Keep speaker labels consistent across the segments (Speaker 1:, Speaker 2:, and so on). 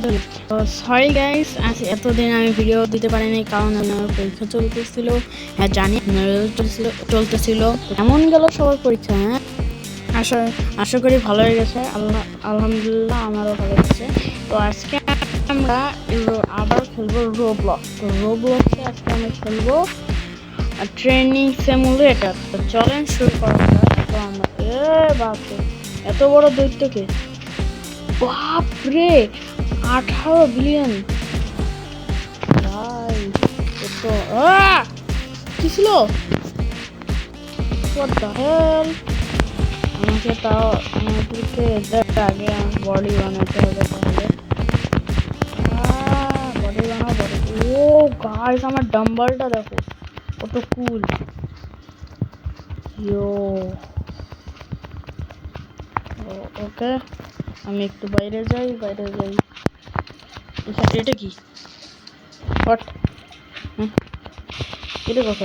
Speaker 1: আমাদের sorry guys আজ এতদিন আমি ভিডিও দিতে পারিনি, কারণ আমার পরীক্ষা চলতেছিল হ্যাঁ জানি চলছিল, চলতেছিল। এমন গেল সবার পরীক্ষা হ্যাঁ? আশা আশা করি ভালো হয়ে গেছে, আল্লাহ, আলহামদুলিল্লাহ আমারও ভালো হয়েছে। তো আজকে আমরা আবার খেলব রোব্লক তো রোব্লকে আজকে আমরা খেলব ট্রেনিং সিমুলেটর তো চলেন শুরু করা তো আমরা, এ বাপরে, এত বড় দৈত্যকে বাপরে! আঠারো বিলিয়ন। ভাই আহ! কি ছিল? আমাকে তাও এদের আগে বডি বানাতে হবে তাহলে। বডি বানাও বডি ও গাইস আমার ডাম্বলটা দেখো, কত কুল ইয়ো ওকে আমি একটু বাইরে যাই বাইরে যাই। এখানে, এটা কি? হট এটা কথা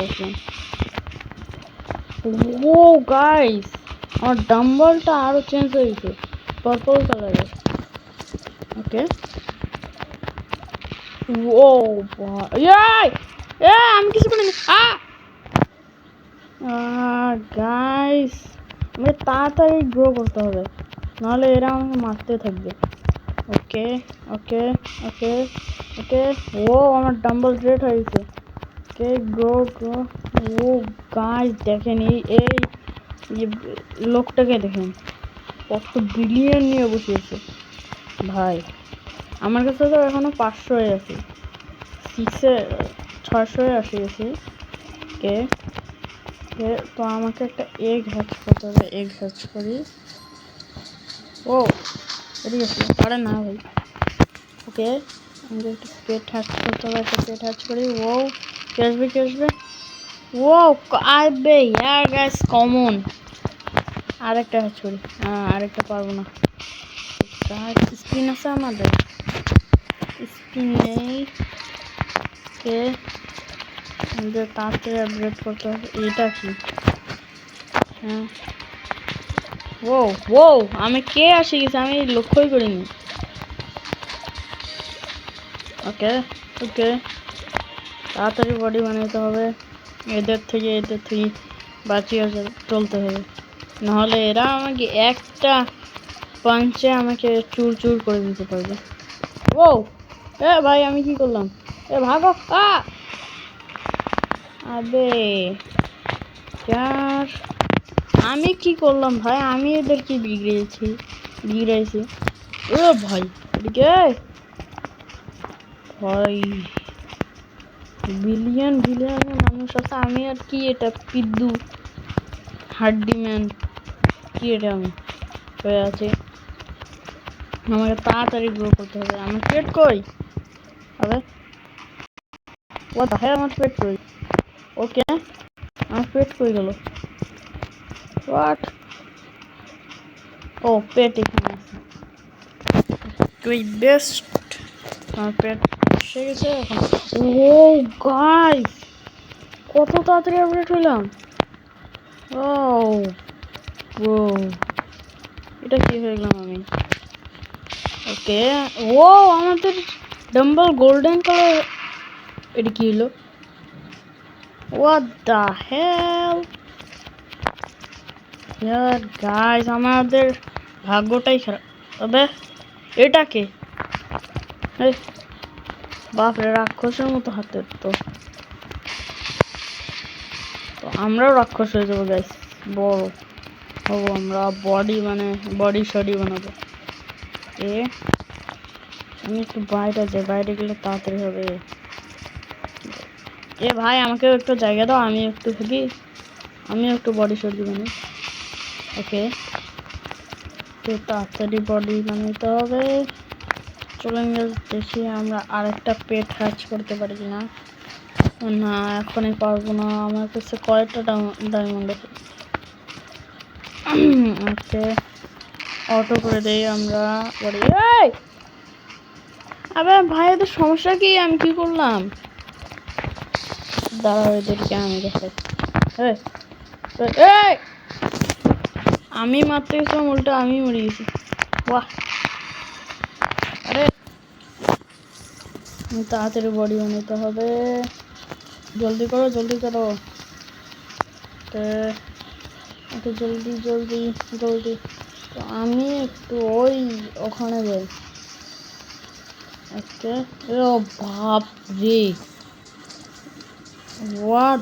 Speaker 1: ও গাইস আমার ডাম্বলটা আরও চেঞ্জ হয়েছে পার্পল কালারের ওকে ও এ আমি কিছু করিনি গাইস আমাকে তাড়াতাড়ি গ্রো করতে হবে। নাহলে এরা আমাকে মারতে থাকবে। ওকে ওকে ওকে ওকে ও আমার ডাম্বল রেড হয়েছে ওকে গ্রো গ্রো ও গাইস দেখেন এই এই লোকটাকে দেখেন। কত বিলিয়ন নিয়ে বসিয়েছে। ভাই, আমার কাছে তো এখনও পাঁচশো হয়ে আছে। সিক্সে ছয়শো আসে গেছি। কে কে তো আমাকে একটা এগ হ্যাচ করতে হবে। এগ হ্যাচ করি। ও এদিকে পারে না ভাই। ওকে আমাকে একটা পেট হ্যাচ করতে হবে একটা পেট হ্যাচ করি। ও কে আসবে কে আসবে? ও আসবে ইয়ার গ্যাস কমন আরেকটা হ্যাচ করি। হ্যাঁ আরেকটা পারব না। স্পিন আছে আমাদের। স্পিন নেই। কে? আমাদের তাড়াতাড়ি আপগ্রেড করতে হবে এটা কি? হ্যাঁ। ও ও আমি কে আসে গেছে আমি লক্ষ্যই করিনি। ওকে ওকে। তাড়াতাড়ি বডি বানাতে হবে। এদের থেকে এদের থেকে বাঁচিয়ে চলতে হবে। নাহলে এরা আমাকে একটা পাঞ্চে আমাকে চুর চুর করে দিতে পারবে। ও এ ভাই, আমি কি করলাম? এ ভাগো আবে यार আমি কি করলাম ভাই? আমি এদেরকে বিগড়েছি বিগড়েছি ও ভাই, এদিকে ভাই বিলিয়ন বিলিয়ন মানুষ আছে। আমি আর কি এটা পিদ্দু হাড্ডি ম্যান কি এটা আমি হয়ে আছে। আমাকে তাড়াতাড়ি গ্রো করতে হবে। আমার পেট কই? হবে ও হ্যাঁ আমার পেট কই? ওকে আমার পেট কই গেল? হোয়াট ও পেট এখানে আছে। তুই বেস্ট আমার পেট এসে গেছে। এখন ও গাইস কত তাড়াতাড়ি আপডেট হইলাম? ও ও এটা কি হয়ে গেলাম আমি? ওকে ও আমাদের ডাম্বল গোল্ডেন কালার এটা কি হলো? What the hell? ইয়ার গাইস আমাদের ভাগ্যটাই খারাপ। তবে, এটা কে? বাপরে, রাক্ষসের মতো হাতের তো তো আমরাও রাক্ষস হয়ে যাব গাইস বড় হব আমরা। বডি মানে বডি শডি বানাবো। এ, আমি একটু বাইরে যাই। বাইরে গেলে তাড়াতাড়ি হবে। এ ভাই আমাকে একটু জায়গা দাও। আমি একটু থাকি আমি একটু বডি সর্দি বানাই। ওকে তো তাড়াতাড়ি বডি বানাতে হবে। চলেন দেখি আমরা আরেকটা পেট হ্যাচ করতে পারি ও না, এখনই পারব না। আমার কাছে কয়েকটা ডায়মন্ড আছে। ওকে অটো করে দেই আমরা। বডি এই! আবে, ভাই, এদের সমস্যা কি? আমি কি করলাম? দাঁড়াও, এদেরকে আমি এই! আমি মারতে গেছিলাম, উল্টো আমি মরে গেছি। বাহ! আরে। তাড়াতাড়ি বডি বানাতে হবে। জলদি করো জলদি করো। একটু জলদি জলদি জলদি। তো আমি একটু ওই ওখানে যাই। ও বাপ রে হোয়াট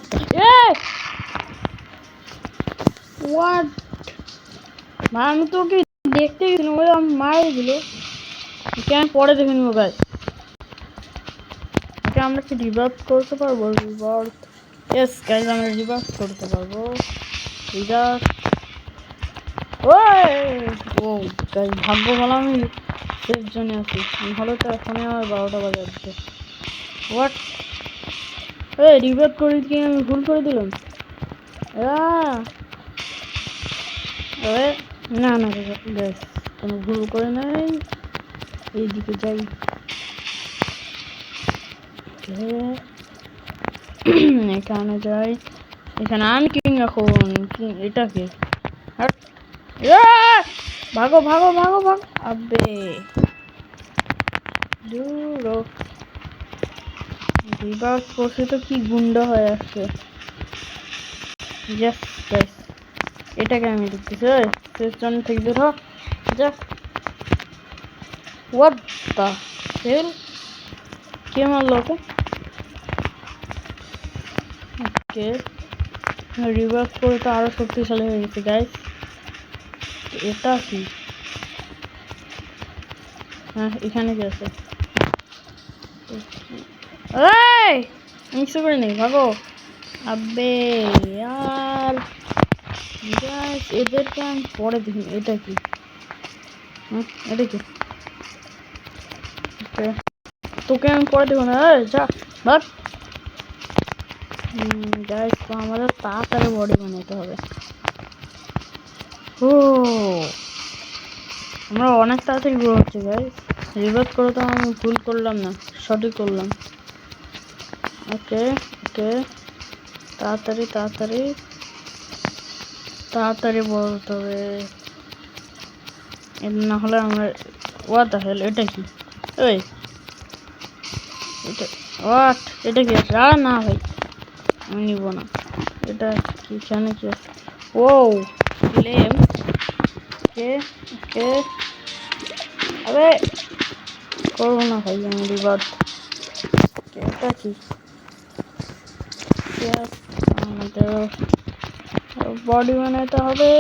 Speaker 1: হোয়াট আমি তোকে দেখতে গেছিলাম, ওই আমি মারে কেন পরে দেখে নিবো গাছ এটা আমরা কি রিভার্ভ করতে পারব? রিভার্ভ ইয়েস গাইজ আমরা রিভার্ভ করতে পারব। রিভার্ভ ও গাইজ ভাগ্য ভালো আমি শেষ জনে আছি। হলে তো এখনই আমার বারোটা বাজে আসছে হোয়াট এই রিভার্ভ করে কি আমি ভুল করে দিলাম! না না কোনো ভুল করে নাই। এইদিকে যাই। এখানে যাই। এখানে আমি কিং এখন। কিং এটা কি ভাগো ভাগো ভাগো ভাগো। আবে তো কি গুন্ডা হয়ে আসছে এটাকে আমি দেখতেছি। ওই জন থেকে বের হ যা হোয়াট দ্য হেল কে মারলো ওকে ওকে রিভার্স করে তো আরও শক্তিশালী হয়ে গেছে গাইস এটা কি হ্যাঁ এখানে কি আছে করে নেই ভাগো আবে আর গাইস এদেরকে আমি পরে দেখি এটা কি হুম এটা কি. তোকে। আমি পরে দেবো না যা ভাগ গাইস তো আমাদের তাড়াতাড়ি বডি বানাতে হবে। ও, আমরা অনেক তাড়াতাড়ি গ্রো হচ্ছে গাইস রিভার্স করে তো আমি ভুল করলাম না, সঠিক করলাম। ওকে ওকে, তাড়াতাড়ি তাড়াতাড়ি। তাড়াতাড়ি বলতে হবে। না হলে আমরা দ্য হেল এটা কি? ওই। এটা হোয়াট এটা কি? আছে না ভাই, আমি নিব না। এটা কি কি? ও লেম। কে? কে? আরে, করব না ভাই আমি রিভার্ট এটা কি? আমাদের বডি বানাতে হবে।